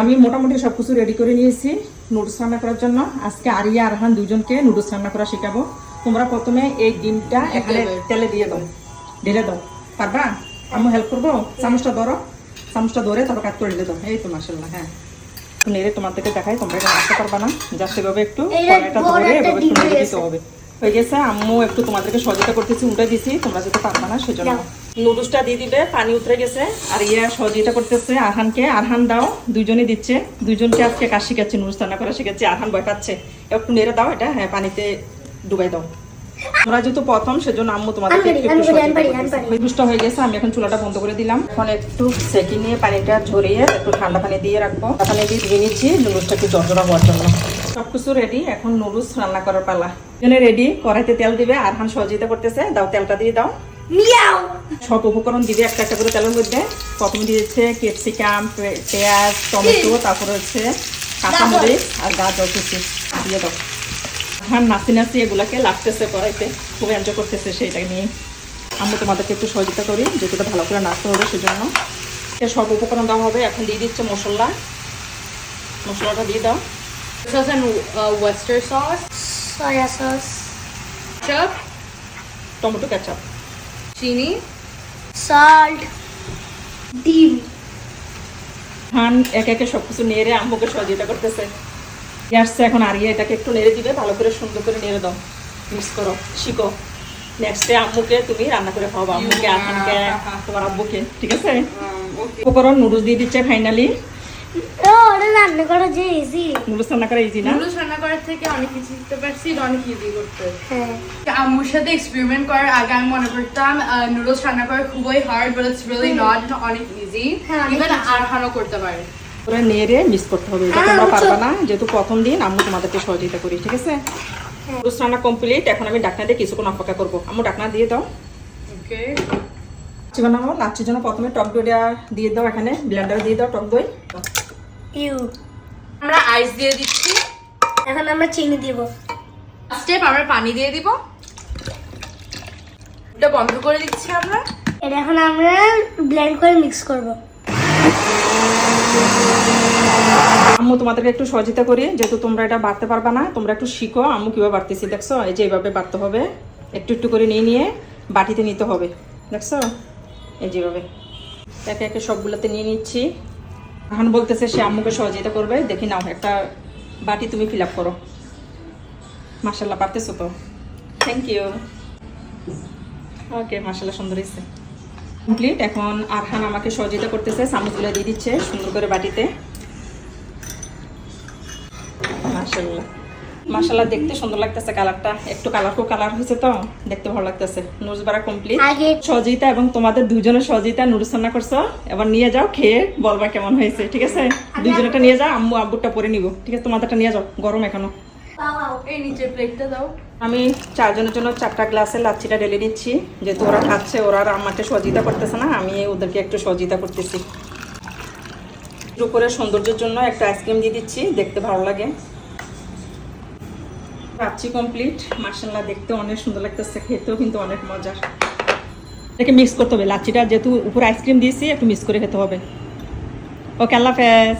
আমি মোটামুটি সব কিছু রেডি করে নিয়েছি নুডলস রান্না করার জন্য। আজকে আরিয়া আরহান দুজনকে নুডলস রান্না করা শেখাবো। তোমরা প্রথমে এই ডিমটা এখানে তেলে দিয়ে দাও। ঢেলে দাও। পারবা? আমি হেল্প করব? চামচটা ধরো। চামচটা ধরে তারপর কাজ করে ঢেলে দাও। এই তো মাসাল্লাহ হ্যাঁ। নেড়ে তোমাদেরকে দেখাই তোমরা এখানে আসতে পারবা না। জাস্ট এভাবে একটু ধরে এভাবে দিতে হবে। হয়ে গেছে আম্মু একটু তোমাদেরকে সহযোগিতা করতেছি উল্টে দিছি তোমরা যেতে পারবা না সেজন্য। নুডলসটা দিয়ে দিবে পানি উতরে গেছে আর ইয়া সহযোগিতা করতেছে আরহানকে। আরহান দাও দুইজনই দিচ্ছে। দুইজনকে আজকে কাজ শিখাচ্ছি নুডলস রান্না করা শিখাচ্ছি আরহান ভয় পাচ্ছে। একটু নেড়ে দাও এটা হ্যাঁ পানিতে ডুবাই দাও। তোমরা যেহেতু প্রথম সেজন্য আম্মু তোমাদেরকে দুষ্ট হয়ে গেছে আমি এখন চুলাটা বন্ধ করে দিলাম। এখন একটু সেকি নিয়ে পানিটা ঝরিয়ে একটু ঠান্ডা পানি দিয়ে রাখব। পানি দিয়ে ধুয়ে নিচ্ছি নুডলসটা একটু জর্জরা হওয়ার জন্য। সবকিছু রেডি এখন নুডলস রান্না করার পালা। জন্য রেডি কড়াইতে তেল দিবে আরহান সহযোগিতা করতেছে। দাও তেলটা দিয়ে দাও। সব উপকরণ দিবে একটা একটা করে তেলের মধ্যে। প্রথমে দিয়েছে ক্যাপসিকাম পেঁয়াজ টমেটো তারপরে হচ্ছে কাঁচামরিচ আর গাজর কুচি। দিয়ে দাও। হ্যাঁ নাচি নাচি এগুলাকে লাগতেছে কড়াইতে। খুব এনজয় করতেছে সেইটাকে নিয়ে। আমি তোমাদেরকে একটু সহযোগিতা করি এটা ভালো করে নাচতে হবে সেজন্য। সব উপকরণ দেওয়া হবে এখন দিয়ে দিচ্ছে মশলা। মশলাটা দিয়ে দাও। This is an uh, Western sauce, soya sauce ketchup, tomato ketchup chini, salt ডিম খান একে একে সব কিছু নেড়ে আম্মুকে সহযোগিতা করতেছে আসছে এখন আরিয়া এটাকে একটু নেড়ে দিবে ভালো করে সুন্দর করে নেড়ে দাও মিক্স করো শিখো নেক্সটে আম্মুকে তুমি রান্না করে খাওয়াবো আম্মুকে আখানকে তোমার আব্বুকে ঠিক আছে উপকরণ নুডলস দিয়ে দিচ্ছে ফাইনালি ও ওটা রান্না করা যে ইজি নুডলস রান্না করা ইজি না? নুডলস রান্না করার থেকে অনেক কিছু শিখতে পারছি অনেক ইজি করতে। হ্যাঁ। আম্মুর সাথে এক্সপেরিমেন্ট করার আগে আমি মনে করতাম নুডলস রান্না করা খুবই hard but it's really not অনেক ইজি হ্যাঁ, ইভেন আরহানও করতে পারে। করে নেড়ে মিক্স করতে হবে এটা তোমরা পারবা না। যেহেতু প্রথম দিন আম্মু তোমাদেরকে সহযোগিতা করি ঠিক আছে? নুডলস রান্না কমপ্লিট এখন আমি ডাকনা দিয়ে কিছুক্ষণ অপেক্ষা করব। আম্মু ডাকনা দিয়ে দাও। ওকে লাচ্ছি বানাবো লাচ্ছির জন্য প্রথমে টক দইটা দিয়ে দাও এখানে ব্লেন্ডারে দিয়ে দাও টক দই। ইউ। আমরা আইস দিয়ে দিচ্ছি। এখন আমরা চিনি দিব। স্টেপ আমরা পানি দিয়ে দিব। এটা বন্ধ করে দিচ্ছি আমরা। এটা এখন আমরা ব্লেন্ড করে মিক্স করব। আম্মু তোমাদেরকে একটু সহযোগিতা করি যেহেতু তোমরা এটা বাড়তে পারবে না তোমরা একটু শিখো। আম্মু কীভাবে বাড়তেছি দেখছ? এই যে এইভাবে বাড়তে হবে। একটু একটু করে নিয়ে নিয়ে বাটিতে নিতে হবে। দেখছ? এই যেভাবে একে একে সবগুলোতে নিয়ে নিচ্ছি। এখন বলতেছে সে আম্মুকে সহযোগিতা করবে, দেখি নাও, একটা বাটি তুমি ফিল আপ করো। মার্শাল্লাহ পারতেছো তো? থ্যাংক ইউ ওকে মার্শাল্লাহ সুন্দর হয়েছে কমপ্লিট এখন আরহান আমাকে সহযোগিতা করতেছে চামচগুলো দিয়ে দিচ্ছে, সুন্দর করে বাটিতে। মাশাল্লাহ মাশাল্লাহ দেখতে সুন্দর লাগতেছে কালারটা। একটু কালারফুল কালার হয়েছে তো দেখতে ভালো লাগতেছে। বাড়া কমপ্লিট সজিতা এবং তোমাদের দুজনের সজিতা নুডলস রান্না করছ। এবার নিয়ে যাও খেয়ে বলবা কেমন হয়েছে ঠিক আছে? দুজনেরটা নিয়ে যাও আম্মু আব্বুরটা পরে নিব। ঠিক আছে তোমাদেরটা নিয়ে যাও গরম এখনও। এই নিচের প্লেটটা দাও। আমি চারজনের জন্য চারটা গ্লাসে লাচ্ছিটা ঢেলে নিচ্ছি যেহেতু ওরা খাচ্ছে ওরা আর আমাকে সহযোগিতা করতেছে না আমি ওদেরকে একটু সহযোগিতা করতেছি। উপরে সৌন্দর্যের জন্য একটা আইসক্রিম দিয়ে দিচ্ছি দেখতে ভালো লাগে। কাচ্চি কমপ্লিট মার্শাল্লাহ দেখতে অনেক সুন্দর লাগতেছে খেতেও কিন্তু অনেক মজার। এটাকে মিক্স করতে হবে লাচিটা যেহেতু উপরে আইসক্রিম দিয়েছি একটু মিক্স করে খেতে হবে। ওকে আল্লাহ হাফেজ।